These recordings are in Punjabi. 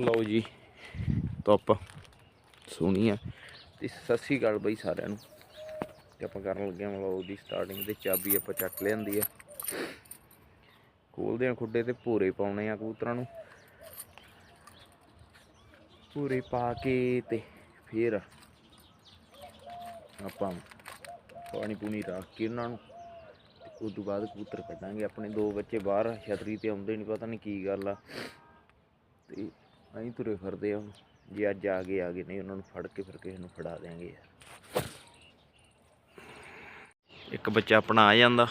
ਲਓ ਜੀ, ਧੁੱਪ ਸੋਹਣੀ ਆ। ਤੇ ਸਤਿ ਸ਼੍ਰੀ ਅਕਾਲ ਬਈ ਸਾਰਿਆਂ ਨੂੰ। ਤੇ ਆਪਾਂ ਕਰਨ ਲੱਗੇ ਹਾਂ ਵਲੌਗ ਦੀ ਸਟਾਰਟਿੰਗ ਤੇ, ਚਾਬੀ ਆਪਾਂ ਚੱਕ ਲਿਆਂਦੀ ਆ। ਖੋਲਦੇ ਆ ਖੁੱਡੇ ਤੇ, ਭੂਰੇ ਪਾਉਣੇ ਆ ਕਬੂਤਰਾਂ ਨੂੰ। ਭੂਰੇ ਪਾ ਕੇ ਤੇ ਫੇਰ ਆਪਾਂ ਪਾਣੀ ਪੂਣੀ ਰੱਖ ਕੇ ਉਹਨਾਂ ਨੂੰ। ਤੇ ਉਸ ਤੋਂ ਬਾਅਦ ਕਬੂਤਰ ਕੱਢਾਂਗੇ। ਆਪਣੇ ਦੋ ਬੱਚੇ ਬਾਹਰ ਛਤਰੀ ਤੇ ਆਉਂਦੇ ਨਹੀਂ ਪਤਾ ਨਹੀਂ ਕੀ ਗੱਲ ਆ। ਤੇ ਅਸੀਂ ਤੁਰੇ ਫਿਰਦੇ ਆ ਜੇ ਅੱਜ ਆ ਗਏ ਆ ਗਏ, ਨਹੀਂ ਉਹਨਾਂ ਨੂੰ ਫੜ ਕੇ ਫਿਰ ਕਿਸੇ ਨੂੰ ਫੜਾ ਦੇਾਂਗੇ ਯਾਰ। ਇੱਕ ਬੱਚਾ ਆਪਣਾ ਆ ਜਾਂਦਾ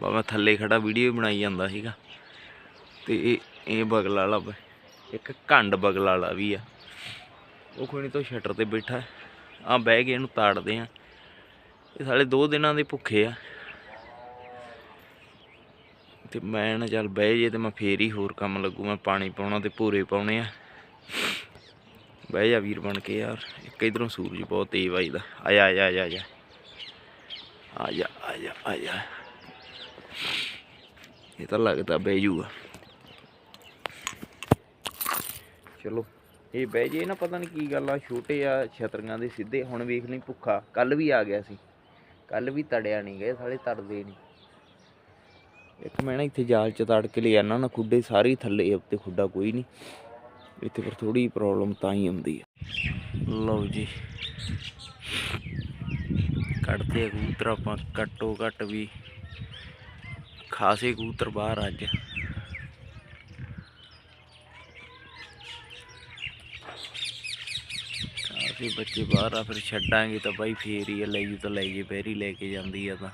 ਬਾ ਮੈਂ ਥੱਲੇ ਖੜਾ ਵੀਡੀਓ ਬਣਾਈ ਜਾਂਦਾ ਸੀਗਾ। ਤੇ ਇਹ ਇਹ ਬਗਲ ਵਾਲਾ ਇੱਕ ਘੰਡ ਬਗਲ ਵਾਲਾ ਵੀ ਆ। ਉਹ ਖੋਣੀ ਤੋਂ ਸ਼ਟਰ ਤੇ ਬੈਠਾ ਆ ਬਹਿ ਕੇ ਇਹਨੂੰ ਤਾੜਦੇ ਆ। ਇਹ ਸਾਲੇ ਦੋ ਦਿਨਾਂ ਦੇ ਭੁੱਖੇ ਆ। ਤੇ ਮੈਂ ਨਾ ਚੱਲ ਬਹਿ ਜੇ ਤੇ ਮੈਂ ਫੇਰ ਹੀ ਹੋਰ ਕੰਮ ਲੱਗੂ। ਮੈਂ ਪਾਣੀ ਪਾਉਣਾ ਤੇ ਭੂਰੇ ਪਾਉਣੇ ਆ। ਬਹਿ ਜਾ ਵੀਰ ਬਣ ਕੇ ਯਾਰ। ਇੱਕ ਇਧਰੋਂ ਸੂਰਜ ਬਹੁਤ ਤੇਜ਼ ਆਈਦਾ ਆਇਆ ਆਇਆ ਆਇਆ ਜਾ, ਆ ਜਾ, ਆ ਇਹ ਤਾਂ ਲੱਗਦਾ ਬਹਿ ਜੂਗਾ। ਚਲੋ, ਇਹ ਬਹਿ ਜੇ ਨਾ, ਪਤਾ ਨਹੀਂ ਕੀ ਗੱਲ ਆ। ਛੋਟੇ ਆ ਛਤਰੀਆਂ ਦੇ ਸਿੱਧੇ, ਹੁਣ ਵੇਖ ਲਈ ਭੁੱਖਾ। ਕੱਲ ਵੀ ਆ ਗਿਆ ਸੀ। ਕੱਲ ਵੀ ਤੜਿਆ ਨਹੀਂ ਗਏ ਸਾਲੇ ਤੜਦੇ ਨਹੀਂ। ਇੱਕ ਮੈਂ ਨਾ ਇੱਥੇ ਜਾਲ ਚ ਤੜ ਕੇ ਲੈ ਆਣਾ ਨਾ, ਖੁੱਡੇ ਸਾਰੇ ਥੱਲੇ, ਉੱਤੇ ਖੁੱਡਾ ਕੋਈ ਨਹੀਂ। ਇੱਥੇ ਪਰ ਥੋੜੀ ਪ੍ਰੋਬਲਮ ਤਾਂ ਹੀ ਆਉਂਦੀ ਹੈ। ਲਓ ਜੀ। ਕੱਢਦੇ ਆ ਕਬੂਤਰ ਆਪਾਂ ਘੱਟੋ ਘੱਟ ਵੀ ਖਾਸੇ ਕਬੂਤਰ ਬਾਹਰ ਅੱਜ। ਕਾਫੀ ਬੱਚੇ ਬਾਹਰ ਆ ਫਿਰ ਛੱਡਾਂਗੇ ਤਾਂ ਬਾਈ ਫੇਰ ਹੀ ਆ, ਲੈ ਜੂ ਤਾਂ ਲੈ ਜੇ ਬੈਰੀ ਲੈ ਕੇ ਜਾਂਦੀ ਆ ਤਾਂ।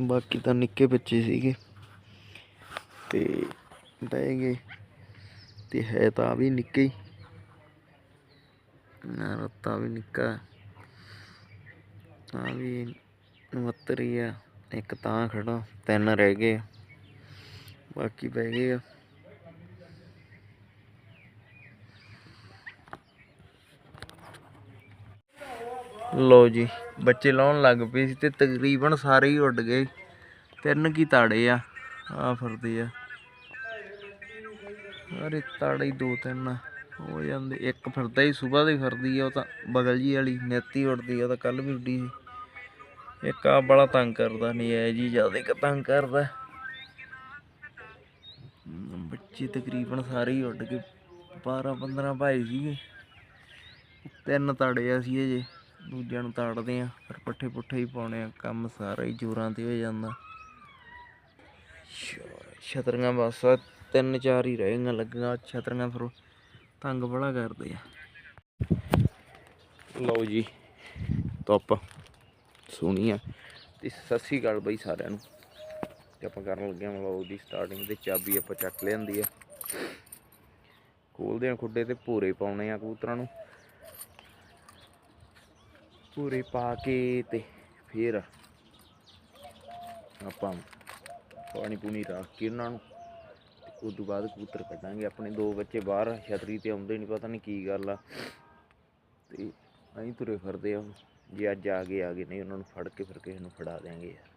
ਬਾਕੀ ਤਾਂ ਨਿੱਕੇ ਬੱਚੇ ਸੀਗੇ। ਤੇ ਬਹਿ ਗਏ। ਤੇ ਹੈ ਤਾਂ ਵੀ ਨਿੱਕੇ ਹੀ। ਨਾ ਰੱਤਾ ਵੀ ਨਿੱਕਾ। ਆ ਵੀ ਮੱਤਰੀ ਆ। ਇੱਕ ਤਾਂ ਖੜਾ। ਤਿੰਨ ਰਹਿ ਗਏ। ਬਾਕੀ ਬਹਿ ਗਏ ਆ। ਲੋ ਜੀ, ਬੱਚੇ ਲਾਉਣ ਲੱਗ ਪਏ ਸੀ ਤੇ ਤਕਰੀਬਨ ਸਾਰੇ ਹੀ ਉੱਡ ਗਏ। ਤਿੰਨ ਕੀ ਤਾੜੇ ਆ ਆ ਫਿਰਦੇ ਆ। ਅਰੇ ਤਾੜੇ ਹੀ ਦੋ ਤਿੰਨ, ਹੋ ਜਾਂਦੇ। ਇੱਕ ਫਿਰਦਾ ਹੀ, ਸਵੇਰ ਦੀ ਫਿਰਦੀ ਆ, ਉਹ ਤਾਂ ਬਗਲ ਜੀ ਵਾਲੀ, ਨੇਤੀ ਉੱਡਦੀ ਆ ਤਾਂ ਕੱਲ ਵੀ ਉੱਡੀ ਸੀ। ਇੱਕ ਆ ਬੜਾ ਤੰਗ ਕਰਦਾ ਨਹੀਂ ਐ ਜੀ ਜ਼ਿਆਦਾ ਕਿ ਤੰਗ ਕਰਦਾ। ਬੱਚੇ ਤਕਰੀਬਨ ਸਾਰੇ ਹੀ ਉੱਡ ਗਏ। 12 15 ਭਾਈ ਸੀਗੇ। ਤਿੰਨ ਤਾੜੇ ਆ ਸੀ ਅਜੇ ਦੂਜਿਆਂ ਨੂੰ ਤਾੜਦੇ ਆ, ਫਿਰ ਪੱਠੇ ਪੁੱਠੇ ਹੀ ਪਾਉਣੇ ਆ, ਕੰਮ ਸਾਰਾ ਹੀ ਜੋਰਾਂ ਤੇ ਹੋ ਜਾਂਦਾ। ਛ- ਛਤਰੀਆਂ ਬਸ ਤਿੰਨ ਚਾਰ ਹੀ ਰਹਿ ਗਈਆਂ ਲੱਗੀਆਂ, ਛਤਰੀਆਂ ਫਿਰ ਤੰਗ ਬੜਾ ਕਰਦੇ ਆ। ਲਓ ਜੀ, ਧੁੱਪ ਸੋਹਣੀ ਆ, ਤੇ ਸਤਿ ਸ਼੍ਰੀ ਅਕਾਲ ਬਈ ਸਾਰਿਆਂ ਨੂੰ। ਤੇ ਆਪਾਂ ਕਰਨ ਲੱਗੇ ਹਾਂ ਵਲੌਗ ਦੀ ਸਟਾਰਟਿੰਗ ਤੇ ਚਾਬੀ ਆਪਾਂ ਚੱਕ ਲੈਂਦੀ ਆ। ਖੋਲਦੇ ਆ ਖੁੱਡੇ ਤੇ ਭੂਰੇ ਪਾਉਣੇ ਆ ਕਬੂਤਰਾਂ ਨੂੰ। ਭੂਰੇ ਪਾ ਕੇ ਤੇ ਫਿਰ ਆਪਾਂ ਪਾਣੀ ਪੂਣੀ ਰੱਖ ਕੇ ਉਹਨਾਂ ਨੂੰ। ਤੇ ਉਸ ਤੋਂ ਬਾਅਦ ਕਬੂਤਰ ਕੱਢਾਂਗੇ। ਆਪਣੇ ਦੋ ਬੱਚੇ ਬਾਹਰ ਛਤਰੀ ਤੇ ਆਉਂਦੇ ਨਹੀਂ ਪਤਾ ਨਹੀਂ ਕੀ ਗੱਲ ਆ। ਤੇ ਅਸੀਂ ਤੁਰੇ ਫਿਰਦੇ ਆ ਜੇ ਅੱਜ ਆ ਗਏ ਆ ਗਏ, ਨਹੀਂ ਉਹਨਾਂ ਨੂੰ ਫੜ ਕੇ ਫਿਰ ਕਿਸੇ ਨੂੰ ਫੜਾ ਦੇਾਂਗੇ ਯਾਰ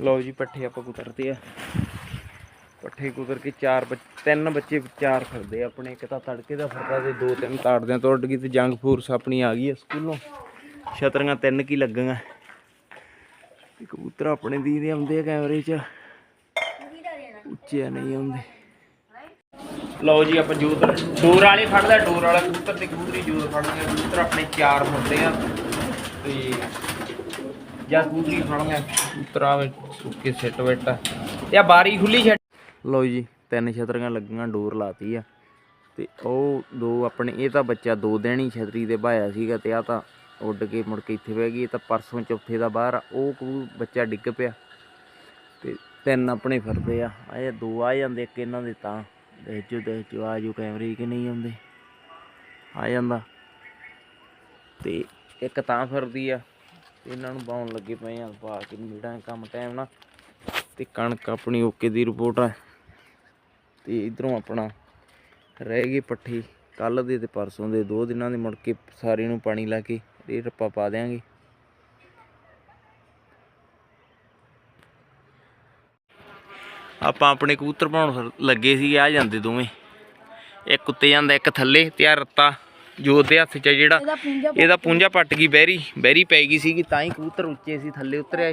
ਲਓ ਜੀ, ਪੱਠੇ ਆਪਾਂ ਕੁਤਰਤੇ ਆ। ਪੱਠੇ ਕੁਤਰ ਕੇ ਚਾਰ ਬੱਚ- ਤਿੰਨ ਬੱਚੇ ਚਾਰ ਫਿਰਦੇ ਆਪਣੇ, ਇੱਕ ਤਾਂ ਤੜਕੇ ਦਾ ਫਿਰਦਾ ਤੇ ਦੋ ਤਿੰਨ ਤਾੜਦਿਆਂ ਤੋਂ ਉੱਡ ਗਈ ਤੇ ਜੰਗ ਫੋਰਸ ਆਪਣੀ ਆ ਗਈ ਆ ਸਕੂਲੋਂ। ਛਤਰੀਆਂ ਤਿੰਨ ਕੀ ਲੱਗੀਆਂ। ਤੇ ਕਬੂਤਰ ਆਪਣੇ ਦੀ ਦੇ ਆਉਂਦੇ ਆ ਕੈਮਰੇ 'ਚ। ਉੱਚੇ ਆ, ਨਹੀਂ ਆਉਂਦੇ। ਲਓ ਜੀ ਆਪਾਂ ਜੂਤ ਡੋਰ ਵਾਲੇ ਫੜਦਾ, ਡੋਰ ਵਾਲਾ ਕਬੂਤਰ ਤੇ ਕਬੂਤਰੀ ਜੂਤ ਫੜਦੇ ਆ ਕਬੂਤਰ ਆਪਣੇ ਚਾਰ ਫਿਰਦੇ ਆ। ਤੇ ਜਾਂ ਕਬੂਤਰੀ ਫੜਨਾ ਕਬੂਤਰ ਆਵੇ, ਸੁੱਕੇ ਸਿੱਟ ਬੈਠਾ ਤੇ ਆ ਬਾਰੀ ਖੁੱਲੀ ਛੱਡ ਲਓ ਜੀ, ਤਿੰਨ ਛਤਰੀਆਂ ਲੱਗੀਆਂ, ਡੋਰ ਲਾਤੀ ਆ। ਤੇ ਉਹ ਦੋ ਆਪਣੇ, ਇਹ ਤਾਂ ਬੱਚਾ ਦੋ ਦਿਨ ਹੀ ਛਤਰੀ ਦੇ ਬਾਇਆ ਸੀਗਾ ਤੇ ਆ ਤਾਂ ਉੱਡ ਕੇ ਮੁੜ ਕੇ ਇੱਥੇ ਬਹਿ ਗਈ, ਇਹ ਤਾਂ ਪਰਸੋਂ ਚੌਥੇ ਦਾ ਬਾਹਰ ਆ, ਉਹ ਕਬੂ ਬੱਚਾ ਡਿੱਗ ਪਿਆ। ਤੇ ਤਿੰਨ ਆਪਣੇ ਫਿਰਦੇ ਆ, ਆਏ ਦੋ ਆ ਜਾਂਦੇ, ਇੱਕ ਇਹਨਾਂ ਦੇ ਤਾਂ। ਦੇਖ ਜੋ ਆ ਜੋ ਕੈਮਰੇ ਕਿ ਨਹੀਂ ਆਉਂਦੇ। ਆ ਜਾਂਦਾ। ਤੇ ਇੱਕ ਤਾਂ ਫਿਰਦੀ ਆ, ਇਹਨਾਂ ਨੂੰ ਬਾਉਣ ਲੱਗੇ ਪਏ ਆ, ਪਾ ਕੇ ਮਿਲਦਾ ਕੰਮ ਟਾਈਮ ਨਾਲ। ਤੇ ਕਣਕ ਆਪਣੀ ਓਕੇ ਦੀ ਰਿਪੋਰਟ ਆ। ਤੇ ਇਧਰੋਂ ਆਪਣਾ ਰਹਿ ਗਏ ਪੱਠੇ। ਕੱਲ ਦੇ ਤੇ ਪਰਸੋਂ ਦੇ ਦੋ ਦਿਨਾਂ ਦੇ ਮੁੜ ਕੇ ਸਾਰੇ ਨੂੰ ਪਾਣੀ ਲਾ ਕੇ ਇਹ ਰੱਪਾ ਪਾ ਦਿਆਂਗੇ। ਆਪਾਂ ਆਪਣੇ ਕਬੂਤਰ ਪਾਉਣ ਲੱਗੇ ਸੀ ਆ ਜਾਂਦੇ ਦੋਵੇਂ। ਇੱਕ ਉੱਤੇ ਜਾਂਦਾ ਇੱਕ ਥੱਲੇ ਤੇ ਆ ਰੱਤਾ ਜੋ ਉਹਦੇ ਹੱਥ 'ਚ ਜਿਹੜਾ ਇਹਦਾ ਪੁੰਜਾ ਪੱਟ ਗਈ। ਬੈਰੀ ਬੈਰੀ ਪੈ ਗਈ ਸੀਗੀ ਤਾਂ ਹੀ ਕਬੂਤਰ ਉੱਚੇ ਸੀ ਥੱਲੇ ਉਤਰਿਆ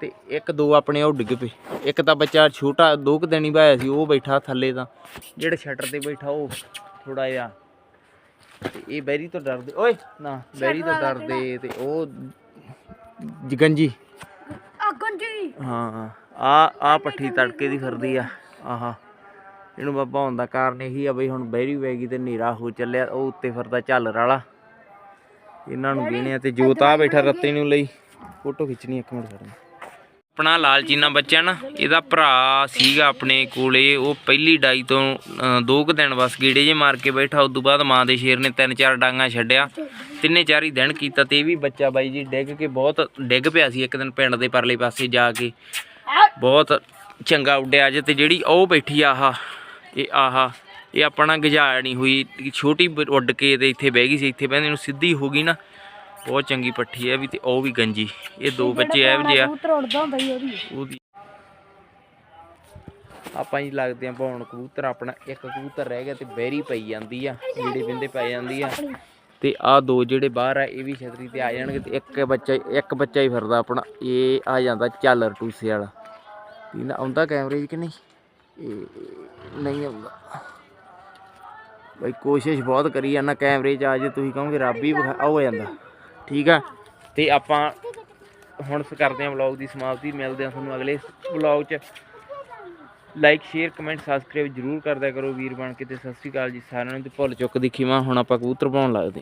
ਤੇ ਇੱਕ ਦੋ ਆਪਣੇ ਉਹ ਡਿੱਗ ਪਏ। ਇੱਕ ਤਾਂ ਬੱਚਾ ਛੋਟਾ ਦੋ ਕੁ ਦਿਨ ਬਾਇਆ ਸੀ ਉਹ ਬੈਠਾ ਥੱਲੇ ਤਾਂ। ਜਿਹੜਾ ਸ਼ਟਰ ਤੇ ਬੈਠਾ ਉਹ ਥੋੜਾ ਜਿਹਾ। ਤੇ ਇਹ ਬੈਰੀ ਤੋਂ ਡਰਦੇ ਓਏ ਨਾ ਬੈਰੀ ਤੋਂ ਡਰਦੇ ਤੇ ਉਹ ਜਗੰਜੀ। ਜੀ ਹਾਂ ਆ ਆ ਪੱਠੀ ਤੜਕੇ ਦੀ ਫਿਰਦੀ ਆ। ਆਹਾ ਇਹਨੂੰ ਬਾਬਾ ਹੋਣ ਦਾ ਕਾਰਨ ਇਹੀ ਆ ਬਈ ਹੁਣ ਬਹਿਰੀ ਵੈਗੀ ਤੇ ਹਨੇਰਾ ਹੋ ਚੱਲਿਆ ਉਹ ਉੱਤੇ ਫਿਰਦਾ ਝੱਲਰ ਵਾਲਾ ਇਹਨਾਂ ਨੂੰ ਗਿਣਿਆ ਤੇ ਜੋਤ ਆ ਬੈਠਾ ਰੱਤੇ ਨੂੰ ਲਈ। ਫੋਟੋ ਖਿੱਚਣੀ ਇੱਕ ਮਿੰਟ ਕਰਨਾ ਆਪਣਾ ਲਾਲਚੀਨਾ ਬੱਚਾ ਨਾ, ਇਹਦਾ ਭਰਾ ਸੀਗਾ ਆਪਣੇ ਕੋਲੇ, ਉਹ ਪਹਿਲੀ ਡਾਈ ਤੋਂ ਦੋ ਕੁ ਦਿਨ ਬਸ ਗੀੜੇ ਜੇ ਮਾਰ ਕੇ ਬੈਠਾ ਉਸ ਤੋਂ ਬਾਅਦ ਮਾਂ ਦੇ ਸ਼ੇਰ ਨੇ ਤਿੰਨ ਚਾਰ ਡਾਂਗਾ ਛੱਡਿਆ, ਤਿੰਨੇ ਚਾਰ ਹੀ ਦਿਨ ਕੀਤਾ ਤੇ ਇਹ ਵੀ ਬੱਚਾ ਬਾਈ ਜੀ ਡਿੱਗ ਕੇ ਬਹੁਤ ਡਿੱਗ ਪਿਆ ਸੀ ਇੱਕ ਦਿਨ ਪਿੰਡ ਦੇ ਪਰਲੇ ਪਾਸੇ ਜਾ ਕੇ। ਬਹੁਤ ਚੰਗਾ ਉੱਡਿਆ ਅੱਜ ਤੇ ਜਿਹੜੀ ਉਹ ਬੈਠੀ ਆਹਾ, ਇਹ ਆਹਾ, ਇਹ ਆਪਣਾ ਗਜਾਇਆ ਨਹੀਂ ਹੋਈ, ਛੋਟੀ ਬ- ਉੱਡ ਕੇ ਤੇ ਇੱਥੇ ਬਹਿ ਗਈ ਸੀ, ਇੱਥੇ ਬਹਿੰਦੇ ਨੂੰ ਸਿੱਧੀ ਹੋ ਗਈ ਨਾ। ਬਹੁਤ ਚੰਗੀ ਪੱਠੀ ਹੈ ਵੀ ਤੇ ਉਹ ਵੀ ਗੰਜੀ। ਇਹ ਦੋ ਬੱਚੇ ਐ ਜਿਹੇ ਆ। ਕਬੂਤਰ ਉੜਦਾ ਹੁੰਦਾ ਜੀ ਉਹਦੀ। ਉਹਦੀ ਆਪਾਂ ਹੀ ਲੱਗਦੇ ਆ ਪਾਉਣ ਕਬੂਤਰ ਆਪਣਾ ਇੱਕ ਕਬੂਤਰ ਰਹਿ ਗਿਆ ਤੇ ਬੈਰੀ ਪਈ ਜਾਂਦੀ ਆ ਜਿਹੜੇ ਬਿੰਦੇ ਪੈ ਜਾਂਦੀ ਆ। ਤੇ ਆ ਦੋ ਜਿਹੜੇ ਬਾਹਰ ਆ ਇਹ ਵੀ ਛਤਰੀ ਤੇ ਆ ਜਾਣਗੇ ਤੇ ਇੱਕ ਬੱਚਾ ਇੱਕ ਬੱਚਾ ਹੀ ਫਿਰਦਾ ਆਪਣਾ। ਇਹ ਆ ਜਾਂਦਾ ਝਾਲਰ ਟੂਸੇ ਵਾਲਾ। ਇਹਦਾ ਆਉਂਦਾ ਕੈਮਰੇ 'ਚ ਕਿ ਨਹੀਂ? ਇਹ ਨਹੀਂ ਆਉਂਦਾ। ਬਈ ਕੋਸ਼ਿਸ਼ ਬਹੁਤ ਕਰੀ ਜਾਂਦਾ ਕੈਮਰੇ 'ਚ ਆ ਜੇ ਤੁਸੀਂ ਕਹੋਗੇ ਰੱਬ ਹੀ ਵਿਖਾ- ਆ ਹੋ ਜਾਂਦਾ। ਠੀਕ ਆ? ਤੇ ਆਪਾਂ ਹੁਣ ਕਰਦੇ ਹਾਂ ਵਲੌਗ ਦੀ ਸਮਾਪਤੀ, ਮਿਲਦੇ ਹਾਂ ਤੁਹਾਨੂੰ ਅਗਲੇ ਵਲੌਗ 'ਚ। ਲਾਈਕ ਸ਼ੇਅਰ ਕਮੈਂਟ ਸਬਸਕ੍ਰਾਈਬ ਜਰੂਰ ਕਰਦਿਆ ਕਰੋ ਵੀਰ ਬਣ ਕੇ ਤੇ ਸਤਿ ਸ਼੍ਰੀ ਅਕਾਲ ਜੀ ਸਾਰਿਆਂ ਨੂੰ ਤੇ ਭੁੱਲ ਚੁੱਕ ਦੀ ਖੀਵਾ ਹੁਣ ਆਪਾਂ ਕਬੂਤਰ ਪਾਉਣ ਲੱਗਦੇ ਹਾਂ।